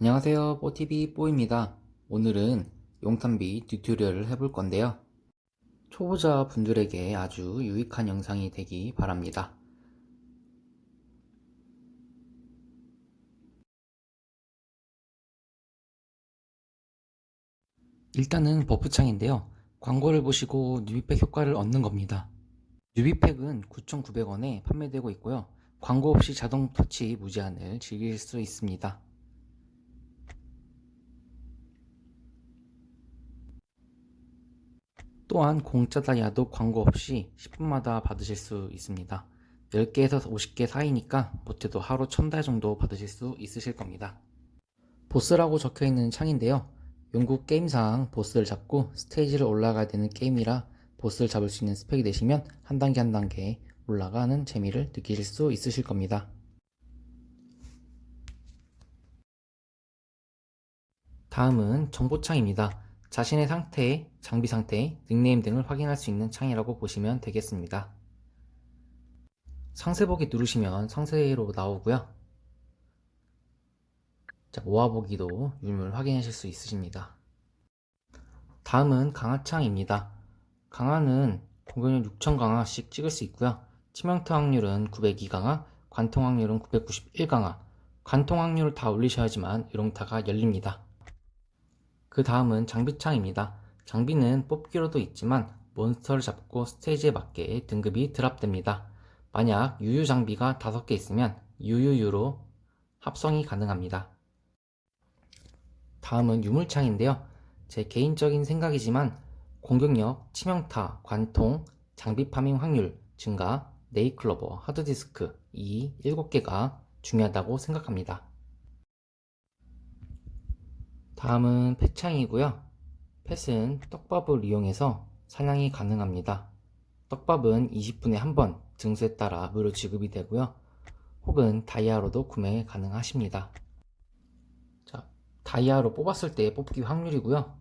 안녕하세요. 뽀TV 뽀입니다. 오늘은 용탄비 튜토리얼을 해볼 건데요. 초보자 분들에게 아주 유익한 영상이 되기 바랍니다. 일단은 버프창인데요. 광고를 보시고 뉴비팩 효과를 얻는 겁니다. 뉴비팩은 9,900원에 판매되고 있고요. 광고 없이 자동 터치 무제한을 즐길 수 있습니다 또한 공짜 다이아도 광고 없이 10분마다 받으실 수 있습니다. 10개에서 50개 사이니까 못해도 하루 1000달 정도 받으실 수 있으실 겁니다. 보스라고 적혀 있는 창인데요. 영국 게임상 보스를 잡고 스테이지를 올라가야 되는 게임이라 보스를 잡을 수 있는 스펙이 되시면 한 단계 한 단계 올라가는 재미를 느끼실 수 있으실 겁니다. 다음은 정보창입니다. 자신의 상태, 장비 상태, 닉네임 등을 확인할 수 있는 창이라고 보시면 되겠습니다. 상세 보기 누르시면 상세로 나오고요. 자, 모아 보기도 유물 확인하실 수 있으십니다. 다음은 강화창입니다. 강화는 공격력 6000강화씩 찍을 수 있고요. 치명타 확률은 902 강화, 관통 확률은 991 강화, 관통 확률을 다 올리셔야지만 유롱타가 열립니다. 그 다음은 장비창입니다. 장비는 뽑기로도 있지만 몬스터를 잡고 스테이지에 맞게 등급이 드랍됩니다. 만약 유유 장비가 5개 있으면 유유유로 합성이 가능합니다. 다음은 유물창인데요. 제 개인적인 생각이지만 공격력, 치명타, 관통, 장비 파밍 확률 증가, 네이클로버, 하드디스크 이 7개가 중요하다고 생각합니다. 다음은 펫창이고요. 펫은 떡밥을 이용해서 사냥이 가능합니다. 떡밥은 20분에 한 번 등수에 따라 무료 지급이 되고요. 혹은 다이아로도 구매 가능하십니다. 자, 다이아로 뽑았을 때 뽑기 확률이고요.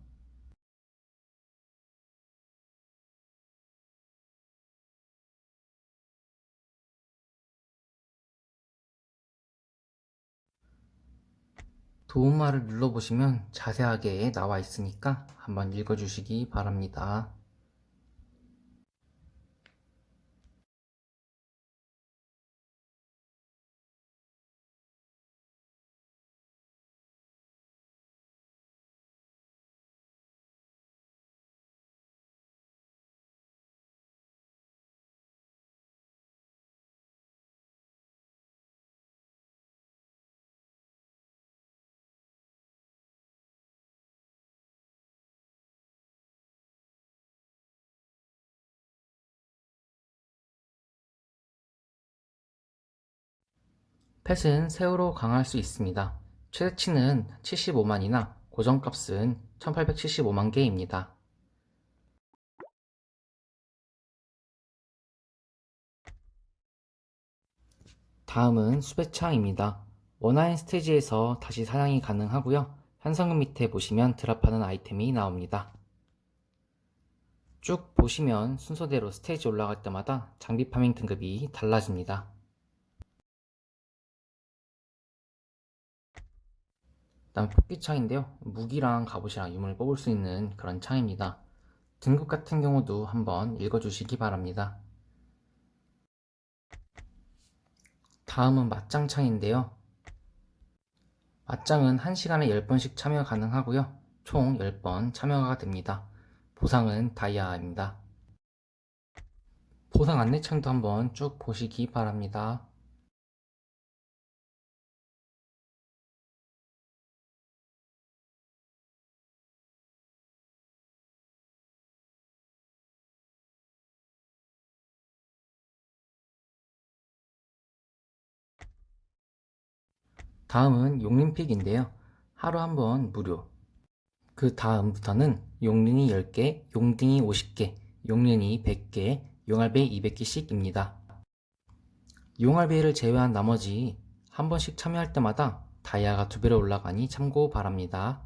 도움말을 눌러보시면 자세하게 나와 있으니까 한번 읽어주시기 바랍니다. 펫은 세후로 강화할 수 있습니다. 최대치는 75만이나 고정값은 1875만 개입니다. 다음은 수배창입니다. 원하인 스테이지에서 다시 사냥이 가능하고요. 현상금 밑에 보시면 드랍하는 아이템이 나옵니다. 쭉 보시면 순서대로 스테이지 올라갈 때마다 장비 파밍 등급이 달라집니다. 다음 뽑기 창인데요. 무기랑 갑옷이랑 유물을 뽑을 수 있는 그런 창입니다. 등급 같은 경우도 한번 읽어주시기 바랍니다. 다음은 맞짱 창인데요. 맞짱은 1시간에 10번씩 참여 가능하고요. 총 10번 참여가 됩니다. 보상은 다이아입니다. 보상 안내창도 한번 쭉 보시기 바랍니다. 다음은 용림픽인데요. 하루 한 번 무료. 그 다음부터는 용린이 10개, 용딩이 50개, 용린이 100개, 용알배 200개씩입니다. 용알배를 제외한 나머지 한 번씩 참여할 때마다 다이아가 두 배로 올라가니 참고 바랍니다.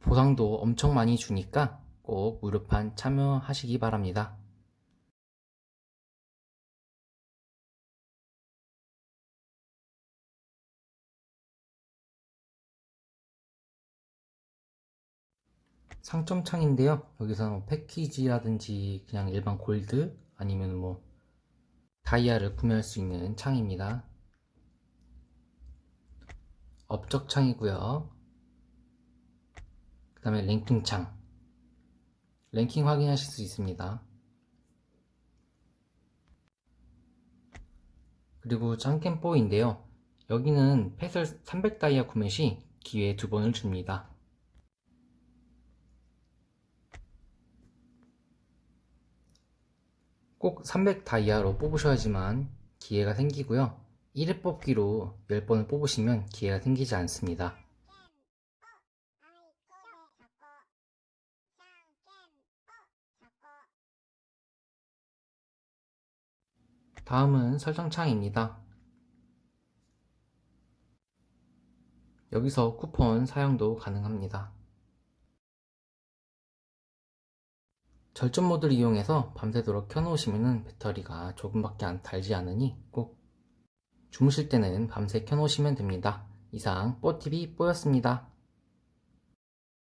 보상도 엄청 많이 주니까 꼭 무료판 참여하시기 바랍니다. 상점 창인데요. 여기서 뭐 패키지라든지 그냥 일반 골드 아니면 뭐 다이아를 구매할 수 있는 창입니다. 업적 창이고요. 그 다음에 랭킹 창. 랭킹 확인하실 수 있습니다. 그리고 짱캠뽀인데요. 여기는 패설 300다이아 구매 시 기회 두 번을 줍니다. 꼭 300다이아로 뽑으셔야지만 기회가 생기고요. 1회 뽑기로 10번을 뽑으시면 기회가 생기지 않습니다. 다음은 설정창입니다. 여기서 쿠폰 사용도 가능합니다. 절전 모드를 이용해서 밤새도록 켜놓으시면 배터리가 조금밖에 안 달지 않으니 꼭 주무실 때는 밤새 켜놓으시면 됩니다. 이상 뽀TV 뽀였습니다.